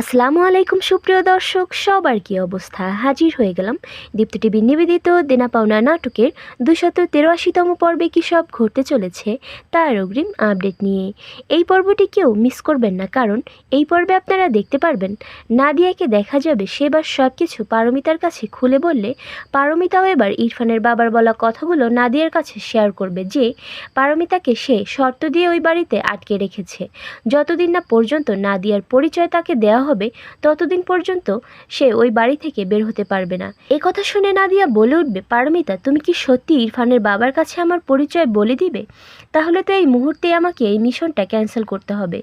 আসসালামু আলাইকুম, সুপ্রিয় দর্শক, সবার কি অবস্থা? হাজির হয়ে গেলাম দীপ্ত টিভির নিবেদিত দেনা পাওনা নাটকের দুশত তেরাশিতম পর্বে কী সব ঘটতে চলেছে তার অগ্রিম আপডেট নিয়ে। এই পর্বটি কেউ মিস করবেন না, কারণ এই পর্বে আপনারা দেখতে পারবেন, নাদিয়াকে দেখা যাবে সেবার সব কিছু পারমিতার কাছে খুলে বললে, পারমিতাও এবার ইরফানের বাবার বলা কথাগুলো নাদিয়ার কাছে শেয়ার করবে যে, পারমিতাকে সে শর্ত দিয়ে ওই বাড়িতে আটকে রেখেছে। যতদিন না পর্যন্ত নাদিয়ার পরিচয় তাকে দেওয়া হবে, ততদিন পর্যন্ত সে ওই বাড়ি থেকে বের হতে পারবে না। এ কথা শুনে নাদিয়া বলে উঠবে, পারমিতা, তুমি কি সত্যি ইরফানের বাবার কাছে আমার পরিচয় বলে দিবে? তাহলে তো এই মুহূর্তে আমাকে এই মিশনটা ক্যান্সেল করতে হবে।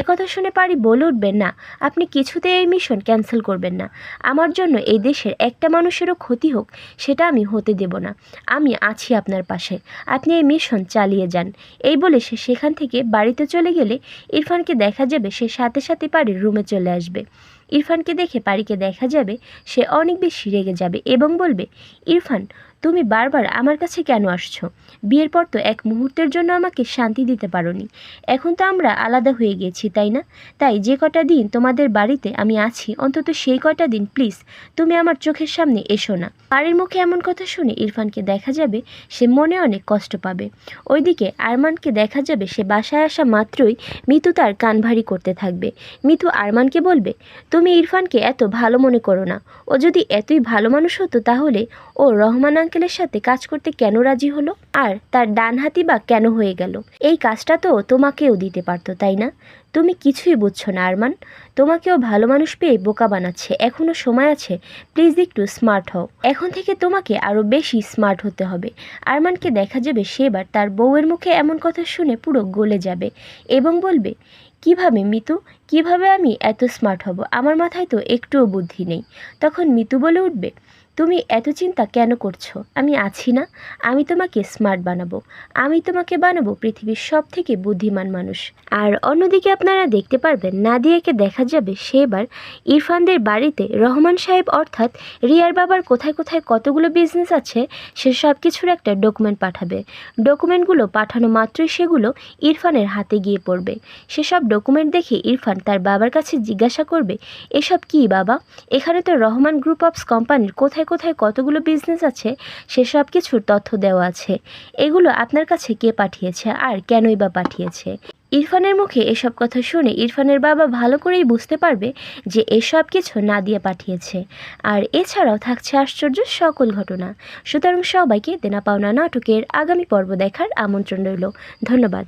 এ কথা শুনে পারি বলে উঠবেন না, আপনি কিছুতে এই মিশন ক্যান্সেল করবেন না। আমার জন্য এই দেশের একটা মানুষেরও ক্ষতি হোক, সেটা আমি হতে দেব না। আমি আছি আপনার পাশে। আপনি এই মিশন চালিয়ে যান। এই বলে সে সেখান থেকে বাড়িতে চলে গেলে ইরফানকে দেখা যাবে, সে সাথে সাথে পারির রুমে চলে আসবে। আসবে। ইরফানকে দেখে পারিকে দেখা যাবে, সে অনেক বেশি রেগে যাবে এবং বলবে, ইরফান, তুমি বারবার আমার কাছে কেন আসছো? বিয়ের পর তো এক মুহূর্তের জন্য আমাকে শান্তি দিতে পারোনি। এখন তো আমরা আলাদা হয়ে গেছি, তাই না? তাই যে কটা দিন তোমাদের বাড়িতে আমি আছি, অন্তত সেই কটা দিন, প্লিজ, তুমি আমার চোখের সামনে এসো না। পারির মুখে এমন কথা শুনে ইরফানকে দেখা যাবে, সে মনে অনেক কষ্ট পাবে। ওইদিকে আরমানকে দেখা যাবে, সে বাসায় আসা মাত্রই মিতু তার কান ভারী করতে থাকবে। মিতু আরমানকে বলবে তুমি ইরফানকে এত ভালো মনে করো না। ও যদি এতই ভালো মানুষ হতো তাহলে ও রহমান আঙ্কেলের সাথে কাজ করতে কেন রাজি হলো? আর তার ডান হাতি বা কেন হয়ে গেল? এই কাজটা তো তোমাকেও দিতে পারতো, তাই না? তুমি কিছুই বুঝছ না, আরমান। তোমাকেও ভালো মানুষ পেয়ে বোকা বানাচ্ছে। এখনও সময় আছে। প্লিজ একটু স্মার্ট হও। এখন থেকে তোমাকে আরও বেশি স্মার্ট হতে হবে। আরমানকে দেখা যাবে সেবার তার বউয়ের মুখে এমন কথা শুনে পুরো গলে যাবে এবং বলবে, কীভাবে মিতু? কীভাবে আমি এত স্মার্ট হব? আমার মাথায় তো একটুও বুদ্ধি নেই। তখন মিতু বলে উঠবে তুমি এত চিন্তা কেন করছ? আমি আছি না। আমি তোমাকে স্মার্ট বানাবো। আমি তোমাকে বানাবো পৃথিবীর সব থেকে বুদ্ধিমান মানুষ। আর অন্যদিকে আপনারা দেখতে পারবেন, নাদিয়াকে দেখা যাবে সে এবার ইরফানদের বাড়িতে রহমান সাহেব অর্থাৎ রিয়ার বাবার কোথায় কোথায় কতগুলো বিজনেস আছে, সে সব কিছুর একটা ডকুমেন্ট পাঠাবে। ডকুমেন্টগুলো পাঠানো মাত্রই সেগুলো ইরফানের হাতে গিয়ে পড়বে। সেসব ডকুমেন্ট দেখে ইরফান তার বাবার কাছে জিজ্ঞাসা করবে, এসব কি বাবা? এখানে তো রহমান গ্রুপ অফ কোম্পানির কোথায় কোথায় কতগুলো বিজনেস আছে সেসব কিছুর তথ্য দেওয়া আছে। এগুলো আপনার কাছে কে পাঠিয়েছে আর কেনই বা পাঠিয়েছে? ইরফানের মুখে এসব কথা শুনে ইরফানের বাবা ভালো করেই বুঝতে পারবে যে এসব কিছু না দিয়ে পাঠিয়েছে। আর এছাড়াও থাকছে আশ্চর্য সকল ঘটনা। সুতরাং সবাইকে দেনা পাওনা নাটকের আগামী পর্ব দেখার আমন্ত্রণ রইল। ধন্যবাদ।